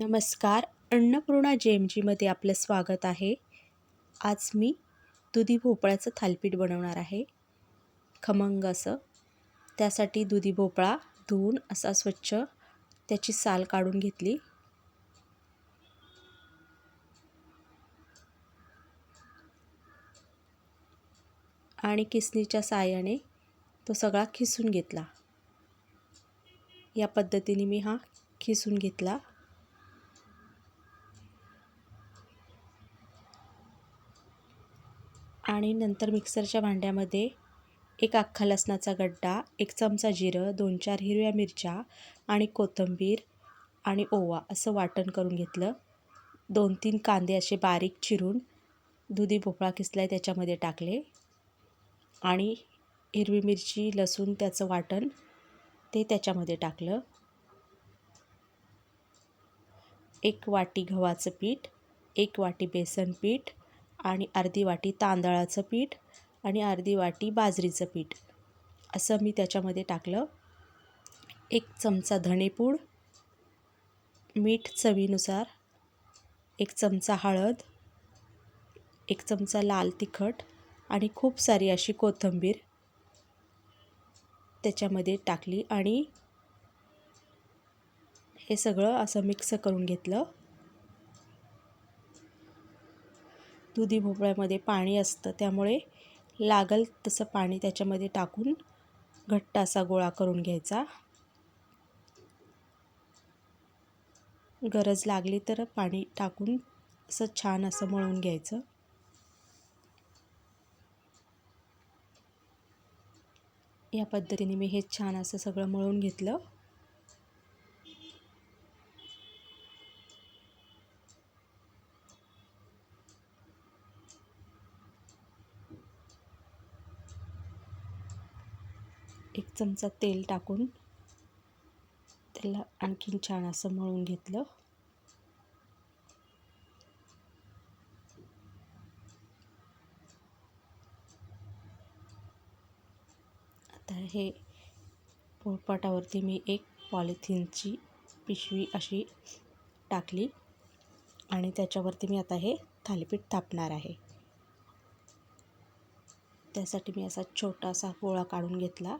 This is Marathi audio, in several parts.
नमस्कार अन्नपूर्णा जे एम जीमध्ये आपलं स्वागत आहे. आज मी दुधी भोपळ्याचं थालपीठ बनवणार आहे. खमंग असं. त्यासाठी दुधी भोपळा धुवून असा स्वच्छ त्याची साल काढून घेतली. आणि किसनीच्या साहाय्याने तो सगळा खिसून घेतला. या पद्धतीने मी हा खिसून घेतला. आणि नंतर मिक्सरच्या भांड्यामध्ये एक अख्खा लसणाचा गड्डा एक चमचा जिरं दोन चार हिरव्या मिरच्या आणि कोथिंबीर आणि ओवा असं वाटण करून घेतलं. दोन तीन कांदे असे बारीक चिरून दुधी भोपळा किसला आहे त्याच्यामध्ये टाकले. आणि हिरवी मिरची लसूण त्याचं वाटण ते त्याच्यामध्ये टाकलं. एक वाटी गव्हाचं पीठ एक वाटी बेसन पीठ आणि अर्धी वाटी तांदळाचं पीठ आणि अर्धी वाटी बाजरीचं पीठ. असं मी त्याच्यामध्ये टाकलं. एक चमचा धणेपूड मीठ चवीनुसार एक चमचा हळद एक चमचा लाल तिखट आणि खूप सारी अशी कोथिंबीर त्याच्यामध्ये टाकली आणि हे सगळं असं मिक्स करून घेतलं. दुधी भोपळ्यामध्ये पाणी असतं त्यामुळे लागल तसं पाणी त्याच्यामध्ये टाकून घट्ट असा गोळा करून घ्यायचा. गरज लागली तर पाणी टाकून असं छान असं मळून घ्यायचं. या पद्धतीने मी हे छान असं सगळं मळून घेतलं. एक चमचा तेल टाकून त्याला आणखीन छान असं मळून घेतलं. आता हे पोळपाटावरती मी एक पॉलिथिनची पिशवी अशी टाकली आणि त्याच्यावरती मी आता हे थालीपीठ थापणार आहे. त्यासाठी मी असा छोटासा गोळा काढून घेतला.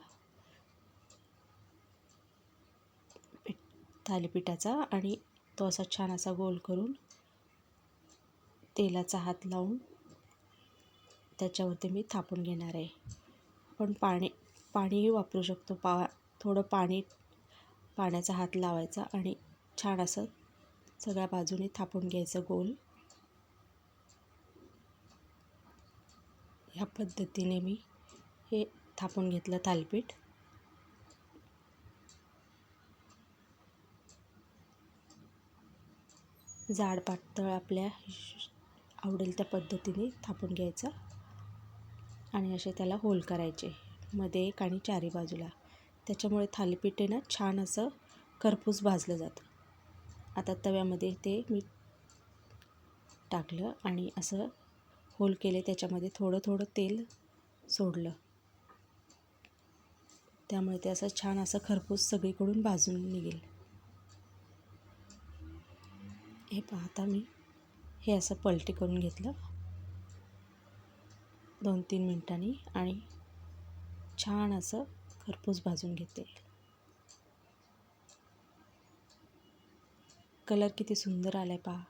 थालीपीठाचा आणि तो असा छान असा गोल करून तेलाचा हात लावून त्याच्यावरती मी थापून घेणार आहे. पण पाणी पाणीही वापरू शकतो. पा थोडं पाणी पाण्याचा हात लावायचा आणि छान असं सगळ्या बाजूने थापून घ्यायचं गोल. ह्या पद्धतीने मी हे थापून घेतलं थालपीठ. जाड पातळ आपल्या आवडेल त्या पद्धतीने थापून घ्यायचं आणि असे त्याला होल करायचे. मध्ये एक आणि चारी बाजूला. त्याच्यामुळे थालीपीठ ना छान असं करपूस भाजलं जातं. आता तव्यामध्ये ते मी टाकलं आणि असं होल केले त्याच्यामध्ये थोडं थोडं तेल सोडलं. त्यामुळे ते असं छान असं खरपूस सगळीकडून भाजून निघेल. हे पाहता मी हे असं पलटी करून घेतलं. दोन तीन मिनटांनी आणि छान असं खरपूस भाजून घेते. कलर किती सुंदर आला आहे पहा.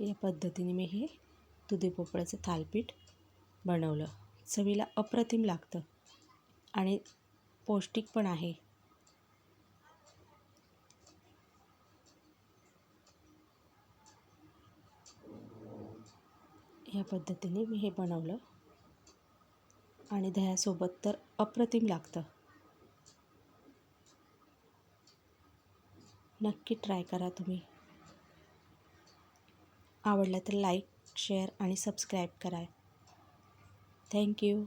या पद्धतीने मी हे दुधी पोपळ्याचं थालपीठ बनवलं. चवीला अप्रतिम लागतं आणि पौष्टिक पण आहे. ह्या पद्धतीने मी हे बनवलं. आणि दह्यासोबत तर अप्रतिम लागतं. नक्की ट्राय करा तुम्ही. आवडलं तर लाईक शेअर आणि सबस्क्राईब करा थँक्यू